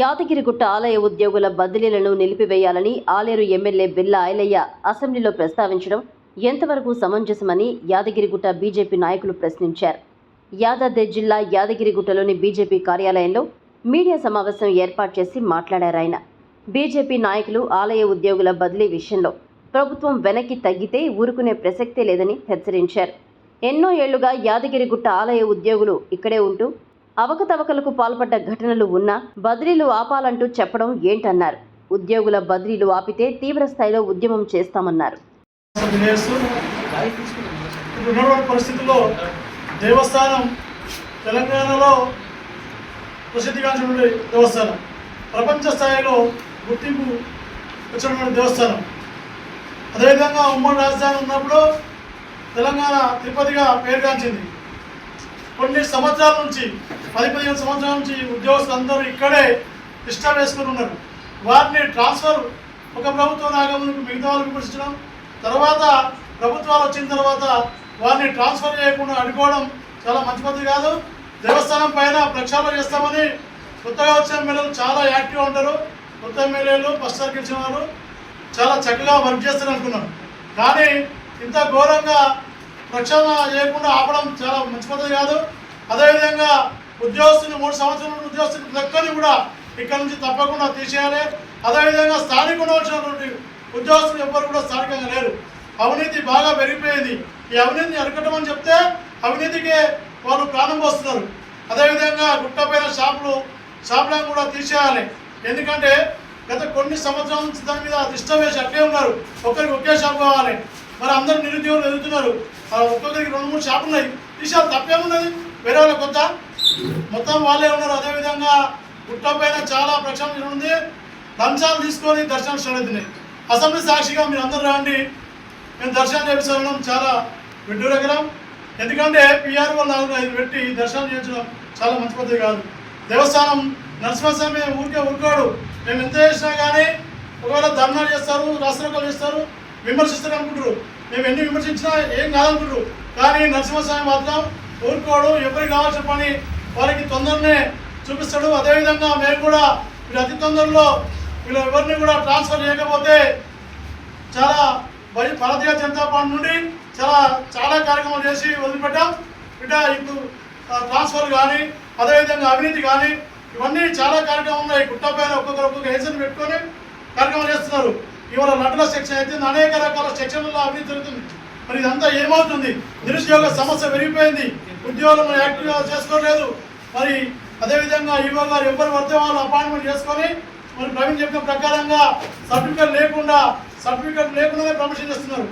యాదగిరిగుట్ట ఆలయ ఉద్యోగుల బదిలీలను నిలిపివేయాలని ఆలేరు ఎమ్మెల్యే బిల్లా ఐలయ్య అసెంబ్లీలో ప్రస్తావించడం ఎంతవరకు సమంజసమని యాదగిరిగుట్ట బీజేపీ నాయకులు ప్రశ్నించారు. యాదాద్రి జిల్లా యాదగిరిగుట్టలోని బీజేపీ కార్యాలయంలో మీడియా సమావేశం ఏర్పాటు చేసి మాట్లాడారు ఆయన. బీజేపీ నాయకులు ఆలయ ఉద్యోగుల బదిలీ విషయంలో ప్రభుత్వం వెనక్కి తగ్గితే ఊరుకునే ప్రసక్తే లేదని హెచ్చరించారు. ఎన్నో ఏళ్ళుగా యాదగిరిగుట్ట ఆలయ ఉద్యోగులు ఇక్కడే ఉంటూ అవకతవకలకు పాల్పడ్డ ఘటనలు ఉన్నా బదిలీలు ఆపాలంటూ చెప్పడం ఏంటన్నారు. ఉద్యోగుల బదిలీలు ఆపితే తీవ్ర స్థాయిలో ఉద్యమం చేస్తామన్నారు. పరిస్థితుల్లో దేవస్థానం తెలంగాణలో ప్రసిద్ధిగాంచినటువంటి దేవస్థానం. ప్రపంచ స్థాయిలో గుర్తింపు వచ్చినటువంటి దేవస్థానం. అదేవిధంగా ఉమ్మడి రాజధాని ఉన్నప్పుడు తెలంగాణ తిరుపతిగా పేరుగాంచింది కొన్ని సంవత్సరాల నుంచి పది పదిహేను సంవత్సరాల నుంచి ఉద్యోగస్తులు అందరూ ఇక్కడే ఇష్టం వేసుకుని ఉన్నారు. వారిని ట్రాన్స్ఫర్ ఒక ప్రభుత్వం నాగములకు మిగతా వాళ్ళకి పిలిచడం తర్వాత ప్రభుత్వాలు వచ్చిన తర్వాత వారిని ట్రాన్స్ఫర్ చేయకుండా అడుకోవడం చాలా మంచి పద్ధతి కాదు. దేవస్థానం పైన ప్రక్షాళన చేస్తామని కొత్తగా వచ్చిన ఎమ్మెల్యేలు చాలా యాక్టివ్గా ఉంటారు. కొత్త ఎమ్మెల్యేలు ఫస్ట్ సార్ గెలిచిన వారు చాలా చక్కగా వర్క్ చేస్తారు అనుకున్నాను కానీ ఇంత ఘోరంగా ప్రక్షాళన చేయకుండా ఆపడం చాలా మంచి పద్ధతి కాదు. అదేవిధంగా ఉద్యోగస్తుని మూడు సంవత్సరాల ఉద్యోగస్తుని లెక్కని కూడా ఇక్కడ నుంచి తప్పకుండా తీసేయాలి. అదేవిధంగా స్థానిక వచ్చినటువంటి ఉద్యోగస్తులు ఎవ్వరు కూడా స్థానికంగా లేరు. అవినీతి బాగా పెరిగిపోయింది. ఈ అవినీతిని అరికట్టమని చెప్తే అవినీతికే వాళ్ళు ప్రాణం పోస్తున్నారు. అదేవిధంగా గుట్టపైన షాపులు షాపులను కూడా తీసేయాలి. ఎందుకంటే గత కొన్ని సంవత్సరాల నుంచి దాని మీద ఇష్టం వేసి అట్లే ఉన్నారు. ఒక్కరికి ఒకే షాప్ కావాలి. మరి అందరూ నిరుద్యోగులు ఎదుగుతున్నారు. ఆ ఒక్కొక్కరికి రెండు మూడు షాపులు ఉన్నాయి. తీసేయాలి తప్పేమున్నది? వేరే వాళ్ళ కొత్త? మొత్తం వాళ్ళే ఉన్నారు. అదేవిధంగా గుట్టపైన చాలా ప్రక్షాళన ఉంది లంచాలు తీసుకొని దర్శనం స్టార్ట్ అవుతున్నాయి. అసెంబ్లీ సాక్షిగా మీరు అందరూ రండి. మేము దర్శనం చేపించడం చాలా విడ్డూరకరం ఎందుకంటే పిఆర్ఓ నాలుగు ఐదు పెట్టి దర్శనం చేయించడం చాలా మంచి పద్ధతి కాదు. దేవస్థానం నరసింహస్వామి ఊరికే ఊరుకోడు. మేము ఎంత చేసినా కానీ ఒకవేళ ధర్నాలు చేస్తారు రాష్ట్రకాలు చేస్తారు విమర్శిస్తారు అనుకుంటారు. మేము ఎన్ని విమర్శించినా ఏం కాదనుకుంటారు. కానీ నరసింహస్వామి మాత్రం ఊరుకోడు ఎవరికి కావాల్సిన పని వారికి తొందరనే చూపిస్తాడు. అదేవిధంగా మేము కూడా వీళ్ళు అతి తొందరలో వీళ్ళు ఎవరిని కూడా ట్రాన్స్ఫర్ చేయకపోతే చాలా భయ భారతీయ జనతా పార్టీ నుండి చాలా చాలా కార్యక్రమాలు చేసి వదిలిపెట్టాం. బిడ్డ ఇప్పుడు ట్రాన్స్ఫర్ కానీ అదేవిధంగా అవినీతి కానీ ఇవన్నీ చాలా కార్యక్రమాలు ఉన్నాయి. గుట్ట పైన ఒక్కొక్కరు ఒక్కొక్క హెసన్ పెట్టుకొని కార్యక్రమాలు చేస్తున్నారు. ఇవాళ నటుల సెక్షన్ అయితే అనేక రకాల సెక్షన్లలో అవినీతి జరుగుతుంది. మరి ఇదంతా ఏమవుతుంది? నిరుద్యోగ సమస్య పెరిగిపోయింది. ఉద్యోగులను యాక్టివ్గా చేసుకోలేదు. మరి అదేవిధంగా ఈవో గారు ఎవరు పడితే వాళ్ళు అపాయింట్మెంట్ చేసుకొని మరి ప్రవీణ్ చెప్పిన ప్రకారంగా సర్టిఫికేట్ లేకుండా సర్టిఫికేట్ లేకుండానే ప్రమోషన్ చేస్తున్నారు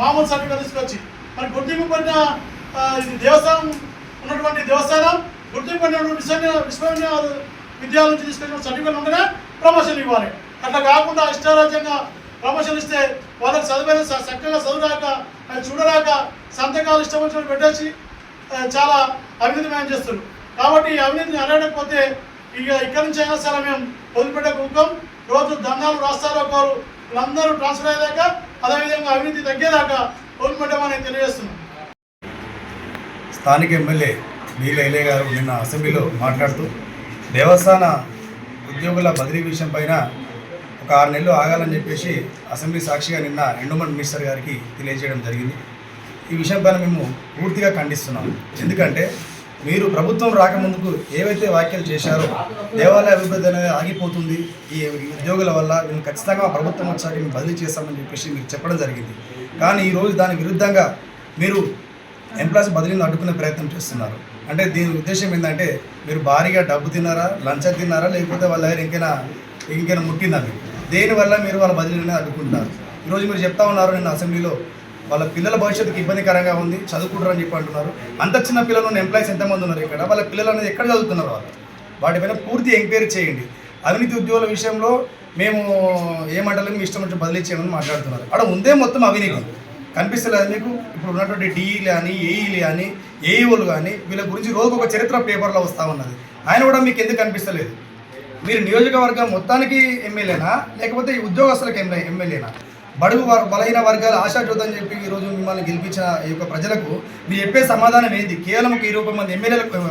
మామూలు సర్టిఫికేట్ తీసుకొచ్చి. మరి గుర్తింపు పడిన ఇది దేవస్థానం ఉన్నటువంటి దేవస్థానం గుర్తింపు పడినటువంటి విశ్వవిద్యాలయం విద్యాలయం నుంచి తీసుకొచ్చిన సర్టిఫికేట్ ఉంటేనే ప్రమోషన్ ఇవ్వాలి. అట్లా కాకుండా ఇష్టారాజ్యంగా ప్రమోషన్ ఇస్తే వాళ్ళకి చదివిన చక్కగా చదువురాక అది చూడరాక సంతకాలు ఇష్టం వచ్చిన పెట్టేసి చాలా చాలా అవినీతిమయం చేస్తున్నారు కాబట్టి ఈ అవినీతిని అడగకపోతే ఇక ఇక్కడి నుంచి అయినా సరే మేము వదిలిపెట్టే కుక్కం. రోజు దండాలు రాస్తారు ఒకరు వీళ్ళందరూ ట్రాన్స్ఫర్ అయ్యేదాకా అదేవిధంగా అవినీతి తగ్గేదాకా వదిలిపెట్టమని తెలియజేస్తున్నాం స్థానిక ఎమ్మెల్యే నీల ఎలే గారు నిన్న అసెంబ్లీలో మాట్లాడుతూ దేవస్థాన ఉద్యోగుల బదిలీ విషయం పైన ఒక ఆరు నెలలు ఆగాలని చెప్పేసి అసెంబ్లీ సాక్షిగా నిన్న ఎండోమెంట్ మినిస్టర్ గారికి తెలియజేయడం జరిగింది. ఈ విషయం పైన మేము పూర్తిగా ఖండిస్తున్నాం. ఎందుకంటే మీరు ప్రభుత్వం రాకముందుకు ఏవైతే వ్యాఖ్యలు చేశారో దేవాలయ అభివృద్ధి అనేది ఆగిపోతుంది. ఈ ఉద్యోగుల వల్ల మేము ఖచ్చితంగా ప్రభుత్వం వచ్చాక మేము బదిలీ చేస్తామని చెప్పేసి మీరు చెప్పడం జరిగింది. కానీ ఈరోజు దాని విరుద్ధంగా మీరు ఎంప్లాయీస్ బదిలీని అడ్డుకునే ప్రయత్నం చేస్తున్నారు. అంటే దీని ఉద్దేశం ఏంటంటే మీరు భారీగా డబ్బు తిన్నారా లంచం తిన్నారా లేకపోతే వాళ్ళ దగ్గర ఇంకైనా ఇంకైనా ముట్టిందా మీకు దేనివల్ల మీరు వాళ్ళ బదిలీని అడ్డుకుంటున్నారు? ఈరోజు మీరు చెప్తా ఉన్నారు నిన్న అసెంబ్లీలో వాళ్ళ పిల్లల భవిష్యత్తుకి ఇబ్బందికరంగా ఉంది చదువుకుంటారు అని చెప్పి అంటున్నారు. అంత చిన్న పిల్లలు ఉన్న ఎంప్లాయీస్ ఎంతమంది ఉన్నారు ఇక్కడ? వాళ్ళ పిల్లలు అనేది ఎక్కడ చదువుతున్నారు వాళ్ళు? వాటిపైన పూర్తి ఎంక్వైరీ చేయండి. అవినీతి ఉద్యోగుల విషయంలో మేము ఏమంటలేదు మీ ఇష్టం వచ్చి బదిలీ చేయమని మాట్లాడుతున్నారు. అక్కడ ఉందే మొత్తం అవినీతి. కనిపిస్తలేదు మీకు? ఇప్పుడు ఉన్నటువంటి డిఈలు కానీ ఏఈలు కానీ ఏఈఓలు కానీ వీళ్ళ గురించి రోజు ఒక చరిత్ర పేపర్లో వస్తూ ఉన్నది. ఆయన కూడా మీకు ఎందుకు కనిపిస్తలేదు? మీరు నియోజకవర్గం మొత్తానికి ఎమ్మెల్యేనా? లేకపోతే ఈ ఉద్యోగస్తులకు ఎమ్మె ఎమ్మెల్యేనా? బడుగు బలహీన వర్గాలు ఆశాజ్యోతి అని చెప్పి ఈరోజు మిమ్మల్ని గెలిపించిన ఈ యొక్క ప్రజలకు మీరు చెప్పే సమాధానం ఏంది కేవలం ఒక ఇరవై మంది ఎమ్మెల్యేలకు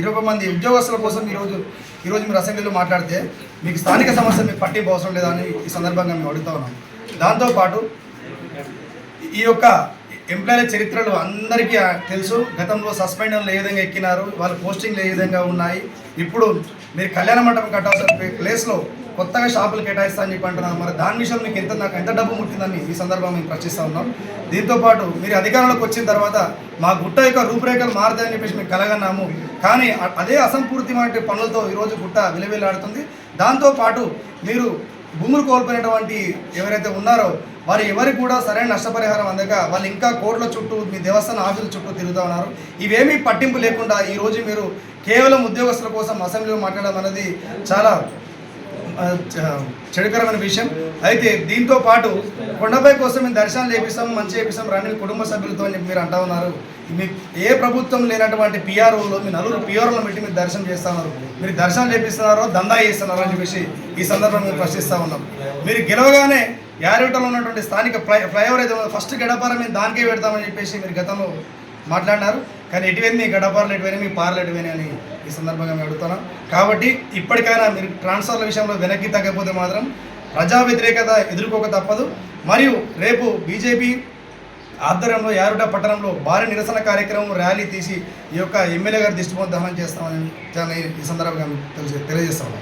ఇరవై మంది ఉద్యోగస్తుల కోసం ఈరోజు ఈరోజు మీరు అసెంబ్లీలో మాట్లాడితే మీకు స్థానిక సమస్య మీకు పట్టింపు అవసరం లేదని అని ఈ సందర్భంగా మేము అడుగుతా ఉన్నాం. దాంతోపాటు ఈ యొక్క ఎంప్లాయీల చరిత్రలు అందరికీ తెలుసు. గతంలో సస్పెండర్లు ఏ విధంగా ఎక్కినారు? వాళ్ళ పోస్టింగ్లు ఏ విధంగా ఉన్నాయి? ఇప్పుడు మీరు కళ్యాణ మండపం కట్టాల్సిన ప్లేస్లో కొత్తగా షాపులు కేటాయిస్తా అని చెప్పి అంటున్నారు. మరి దాని విషయం మీకు ఎంత నాకు ఎంత డబ్బు ముట్టిందని ఈ సందర్భంగా మేము ప్రశ్నిస్తూ ఉన్నాం. దీంతోపాటు మీరు అధికారంలోకి వచ్చిన తర్వాత మా గుట్ట యొక్క రూపురేఖలు మారుతాయని చెప్పేసి మేము కలగన్నాము. కానీ అదే అసంపూర్తిమైన పనులతో ఈరోజు గుట్ట విలువిల్లాడుతుంది. దాంతోపాటు మీరు భూములు కోల్పోయినటువంటి ఎవరైతే ఉన్నారో వారు ఎవరికి కూడా సరైన నష్టపరిహారం అందక వాళ్ళు ఇంకా కోర్టుల చుట్టూ మీ దేవస్థాన ఆఫీసుల చుట్టూ తిరుగుతూ ఉన్నారు. ఇవేమీ పట్టింపు లేకుండా ఈరోజు మీరు కేవలం ఉద్యోగస్తుల కోసం అసెంబ్లీలో మాట్లాడడం అనేది చాలా చెడుకరమైన విషయం. అయితే దీంతో పాటు కొండపై కోసం మేము దర్శనం చేపిస్తాం మంచి చేపిస్తాం రండి కుటుంబ సభ్యులతో అని చెప్పి మీరు అంటా ఉన్నారు. మీ ఏ ప్రభుత్వం లేనటువంటి పిఆర్ఓలో మీ నలుగురు పిఆర్ఓలో పెట్టి మీరు దర్శనం చేస్తున్నారు మీరు దర్శనం చేపిస్తున్నారో దందా చేస్తున్నారో అని చెప్పేసి ఈ సందర్భంగా మేము ప్రశ్నిస్తూ ఉన్నాం. మీరు గెలవగానే యారిటలో ఉన్నటువంటి స్థానిక ఫ్లై ఫ్లైఓవర్ అయితే ఫస్ట్ గడపారం మేము దానికే పెడతామని చెప్పేసి మీరు గతంలో మాట్లాడినారు. కానీ ఎటువైంది మీ గడపారలు ఎటువైనా మీ పార్లు ఎటువైనా అని ఈ సందర్భంగా మేము అడుగుతున్నాం. కాబట్టి ఇప్పటికైనా మీరు ట్రాన్స్ఫర్ల విషయంలో వెనక్కి తగ్గకపోతే మాత్రం ప్రజా వ్యతిరేకత ఎదుర్కోక తప్పదు. మరియు రేపు బీజేపీ ఆధ్వర్యంలో యారుట పట్టణంలో భారీ నిరసన కార్యక్రమం ర్యాలీ తీసి ఈ యొక్క ఎమ్మెల్యే గారి దిష్టిపోత దహనం చేస్తామని ఈ సందర్భంగా తెలియజేస్తాము